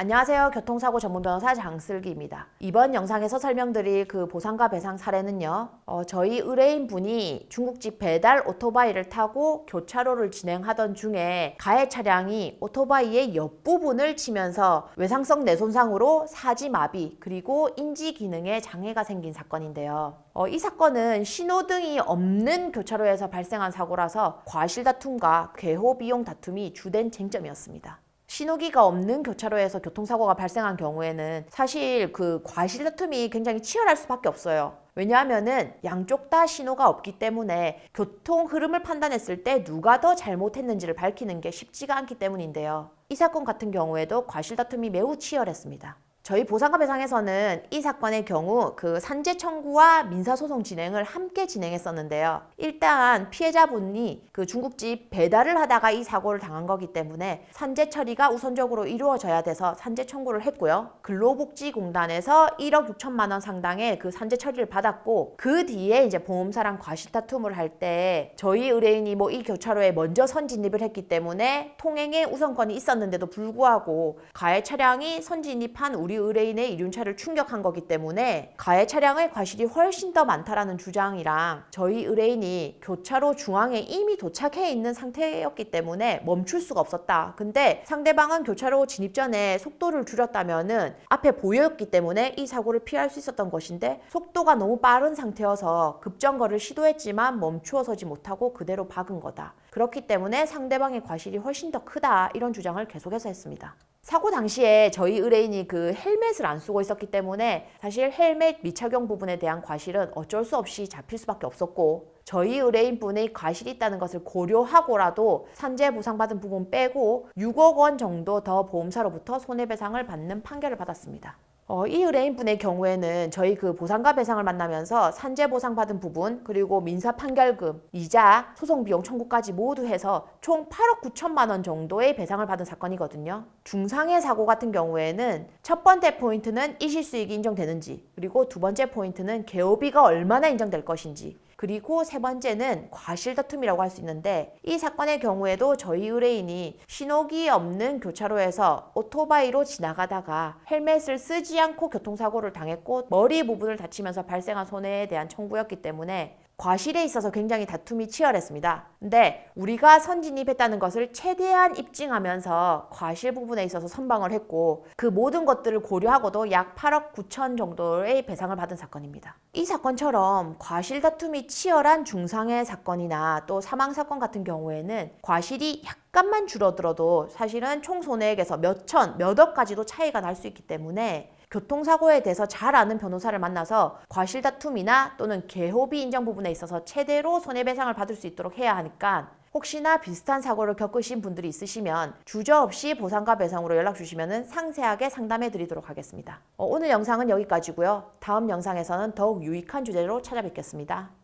안녕하세요. 교통사고 전문 변호사 장슬기입니다. 이번 영상에서 설명드릴 그 보상과 배상 사례는요. 어, 저희 의뢰인 분이 중국집 배달 오토바이를 타고 교차로를 진행하던 중에 가해 차량이 오토바이의 옆부분을 치면서 외상성 뇌손상으로 사지마비 그리고 인지 기능에 장애가 생긴 사건인데요. 어, 이 사건은 신호등이 없는 교차로에서 발생한 사고라서 과실 다툼과 괴호 비용 다툼이 주된 쟁점이었습니다. 신호기가 없는 교차로에서 교통사고가 발생한 경우에는 사실 그 과실 다툼이 굉장히 치열할 수밖에 없어요. 왜냐하면은 양쪽 다 신호가 없기 때문에 교통 흐름을 판단했을 때 누가 더 잘못했는지를 밝히는 게 쉽지가 않기 때문인데요. 이 사건 같은 경우에도 과실 다툼이 매우 치열했습니다. 저희 보상가 배상에서는 이 사건의 경우 그 산재 청구와 민사소송 진행을 함께 진행했었는데요. 일단 피해자분이 그 중국집 배달을 하다가 이 사고를 당한 거기 때문에 산재 처리가 우선적으로 이루어져야 돼서 산재 청구를 했고요. 근로복지공단에서 1억 6천만 원 상당의 그 산재 처리를 받았고 그 뒤에 이제 보험사랑 과실 다툼을 할 때 저희 의뢰인이 뭐 이 교차로에 먼저 선진입을 했기 때문에 통행의 우선권이 있었는데도 불구하고 가해 차량이 선진입한 우리 의뢰인의 이륜차를 충격한 거기 때문에 가해 차량의 과실이 훨씬 더 많다라는 주장이랑 저희 의뢰인이 교차로 중앙에 이미 도착해 있는 상태였기 때문에 멈출 수가 없었다. 근데 상대방은 교차로 진입 전에 속도를 줄였다면은 앞에 보였기 때문에 이 사고를 피할 수 있었던 것인데 속도가 너무 빠른 상태여서 급정거를 시도했지만 멈추어 서지 못하고 그대로 박은 거다. 그렇기 때문에 상대방의 과실이 훨씬 더 크다. 이런 주장을 계속해서 했습니다. 사고 당시에 저희 의뢰인이 그 헬멧을 안 쓰고 있었기 때문에 사실 헬멧 미착용 부분에 대한 과실은 어쩔 수 없이 잡힐 수밖에 없었고 저희 의뢰인 분의 과실이 있다는 것을 고려하고라도 산재 보상받은 부분 빼고 6억 원 정도 더 보험사로부터 손해배상을 받는 판결을 받았습니다. 어, 이 의뢰인 분의 경우에는 저희 그 보상과 배상을 만나면서 산재 보상 받은 부분 그리고 민사 판결금, 이자, 소송 비용 청구까지 모두 해서 총 8억 9천만 원 정도의 배상을 받은 사건이거든요. 중상해 사고 같은 경우에는 첫 번째 포인트는 이실 수익이 인정되는지 그리고 두 번째 포인트는 개업비가 얼마나 인정될 것인지 그리고 세 번째는 과실 다툼이라고 할 수 있는데 이 사건의 경우에도 저희 의뢰인이 신호기 없는 교차로에서 오토바이로 지나가다가 헬멧을 쓰지 않고 교통사고를 당했고 머리 부분을 다치면서 발생한 손해에 대한 청구였기 때문에 과실에 있어서 굉장히 다툼이 치열했습니다. 근데 우리가 선진입했다는 것을 최대한 입증하면서 과실 부분에 있어서 선방을 했고 그 모든 것들을 고려하고도 약 8억 9천 정도의 배상을 받은 사건입니다. 이 사건처럼 과실 다툼이 치열한 중상해 사건이나 또 사망 사건 같은 경우에는 과실이 약간만 줄어들어도 사실은 총 손해액에서 몇 천, 몇 억까지도 차이가 날 수 있기 때문에 교통사고에 대해서 잘 아는 변호사를 만나서 과실 다툼이나 또는 개호비 인정 부분에 있어서 최대로 손해배상을 받을 수 있도록 해야 하니까 혹시나 비슷한 사고를 겪으신 분들이 있으시면 주저 없이 보상과 배상으로 연락 주시면 상세하게 상담해 드리도록 하겠습니다. 어, 오늘 영상은 여기까지고요. 다음 영상에서는 더욱 유익한 주제로 찾아뵙겠습니다.